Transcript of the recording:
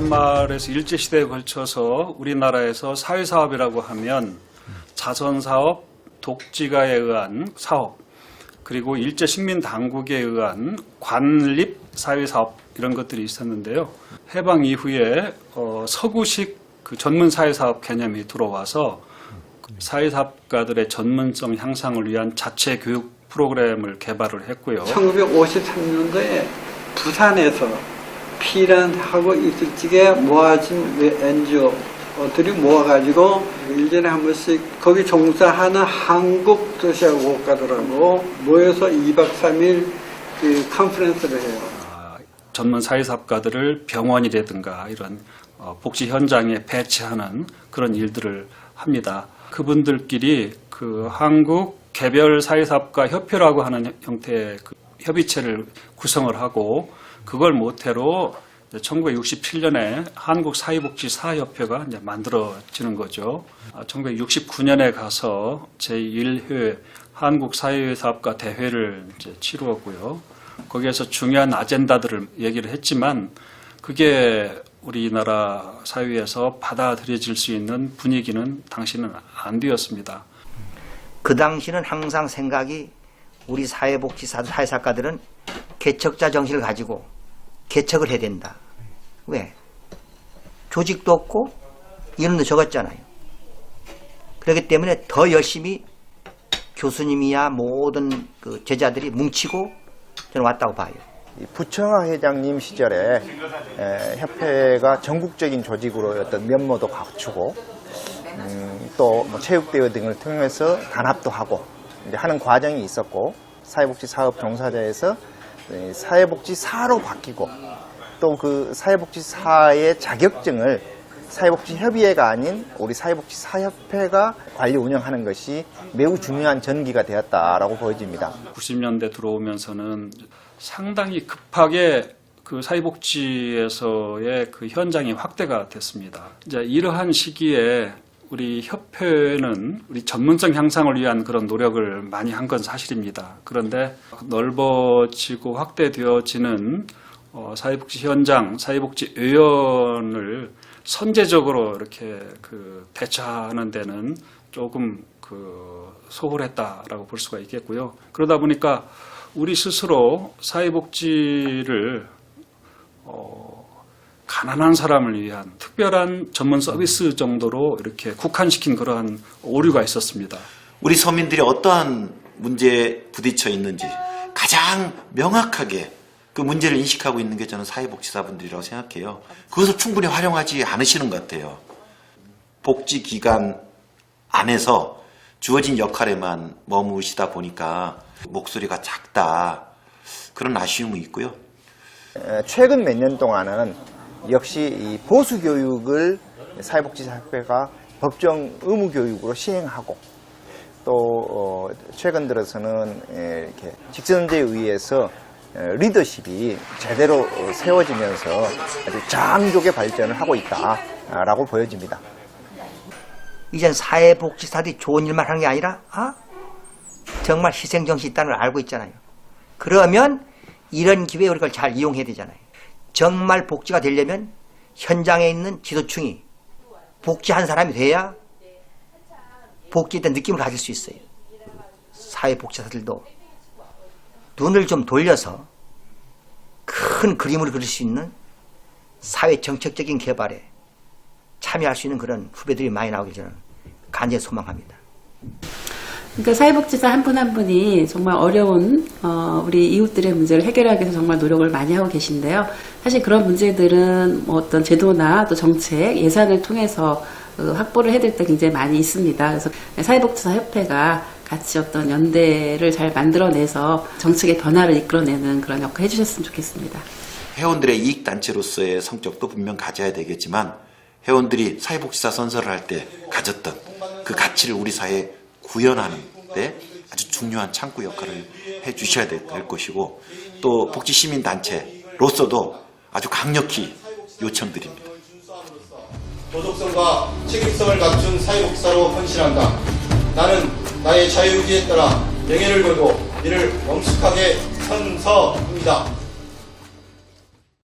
말해서 일제시대에 걸쳐서 우리나라에서 사회사업이라고 하면 자선사업, 독지가에 의한 사업, 그리고 일제 식민 당국에 의한 관립 사회사업 이런 것들이 있었는데요. 해방 이후에 어, 서구식 그 전문 사회사업 개념이 들어와서 사회사업가들의 전문성 향상을 위한 자체 교육 프로그램을 개발을 했고요. 1953년도에 부산에서 있을 적에 모아진 NGO들이 모아가지고 일년에 한 번씩 거기 종사하는 한국 도시학국가들하고 모여서 2박 3일 그 컨퍼런스를 해요. 아, 전문 사회사업가들을 병원이라든가 이런 어, 복지 현장에 배치하는 그런 일들을 합니다. 그분들끼리 그 한국 개별 사회사업가 협회라고 하는 형태의 그 협의체를 구성을 하고 그걸 모태로 1967년에 한국 사회복지 사협회가 이제 만들어지는 거죠. 1969년에 가서 제1회 한국 사회사업가 대회를 이제 치루었고요. 거기에서 중요한 아젠다들을 얘기를 했지만 그게 우리나라 사회에서 받아들여질 수 있는 분위기는 당시는 안 되었습니다. 그 당시는 항상 생각이 우리 사회복지사 사회사과들은 개척자 정신을 가지고 개척을 해야 된다. 왜? 조직도 없고 이론도 적었잖아요. 그렇기 때문에 더 열심히 교수님이야 모든 그 제자들이 뭉치고 저는 왔다고 봐요. 이 부청화 회장님 시절에 에, 협회가 전국적인 조직으로 어떤 면모도 갖추고 음, 또뭐 체육대회 등을 통해서 단합도 하고 하는 과정이 있었고 사회복지 사업 종사자에서 이 사회복지사로 바뀌고 또 그 사회복지사의 자격증을 사회복지협의회가 아닌 우리 사회복지사협회가 관리 운영하는 것이 매우 중요한 전기가 되었다라고 보여집니다. 90년대 들어오면서는 상당히 급하게 그 사회복지에서의 그 현장이 확대가 됐습니다. 이제 이러한 시기에 우리 협회는 우리 전문성 향상을 위한 그런 노력을 많이 한 건 사실입니다. 그런데 넓어지고 확대되어지는 어, 사회복지 현장, 사회복지 의원을 선제적으로 이렇게 그 대처하는 데는 조금 그 소홀했다라고 볼 수가 있겠고요. 그러다 보니까 우리 스스로 사회복지를 어, 가난한 사람을 위한 특별한 전문 서비스 정도로 이렇게 국한시킨 그러한 오류가 있었습니다. 우리 서민들이 어떠한 문제에 부딪혀 있는지 가장 명확하게 그 문제를 인식하고 있는 게 저는 사회복지사분들이라고 생각해요. 그것을 충분히 활용하지 않으시는 것 같아요. 복지기관 안에서 주어진 역할에만 머무시다 보니까 목소리가 작다. 그런 아쉬움이 있고요. 에, 최근 몇 년 동안은 역시 이 보수 교육을 사회복지사협회가 법정 의무 교육으로 시행하고 또 어, 최근 들어서는 에, 이렇게 직선제에 의해서 에, 리더십이 제대로 어, 세워지면서 아주 장족의 발전을 하고 있다라고 보여집니다. 이젠 사회복지사들이 좋은 일만 하는 게 아니라 아? 정말 희생정신이 있다는 걸 알고 있잖아요. 그러면 이런 기회에 우리가 잘 이용해야 되잖아요. 정말 복지가 되려면 현장에 있는 지도층이 복지한 사람이 돼야 복지에 대한 느낌을 가질 수 있어요. 사회복지사들도 눈을 좀 돌려서 큰 그림을 그릴 수 있는 사회 정책적인 개발에 참여할 수 있는 그런 후배들이 많이 나오길 저는 간절히 소망합니다. 그러니까 사회복지사 한 분 한 분이 정말 어려운 어, 우리 이웃들의 문제를 해결하기 위해서 정말 노력을 많이 하고 계신데요. 사실 그런 문제들은 뭐 어떤 제도나 또 정책, 예산을 통해서 어, 확보를 해야 될 때 굉장히 많이 있습니다. 그래서 사회복지사 협회가 같이 어떤 연대를 잘 만들어내서 정책의 변화를 이끌어내는 그런 역할 해주셨으면 좋겠습니다. 회원들의 이익단체로서의 성격도 분명 가져야 되겠지만 회원들이 사회복지사 선서를 할 때 가졌던 그 가치를 우리 사회에 구현하는 데 아주 중요한 창구 역할을 해 주셔야 될 것이고 또 복지시민단체로서도 아주 강력히 요청드립니다. 도덕성과 책임성을 갖춘 사회복사로 헌신한다. 나는 나의 자유의지에 따라 명예를 걸고 이를 엄숙하게 선서합니다.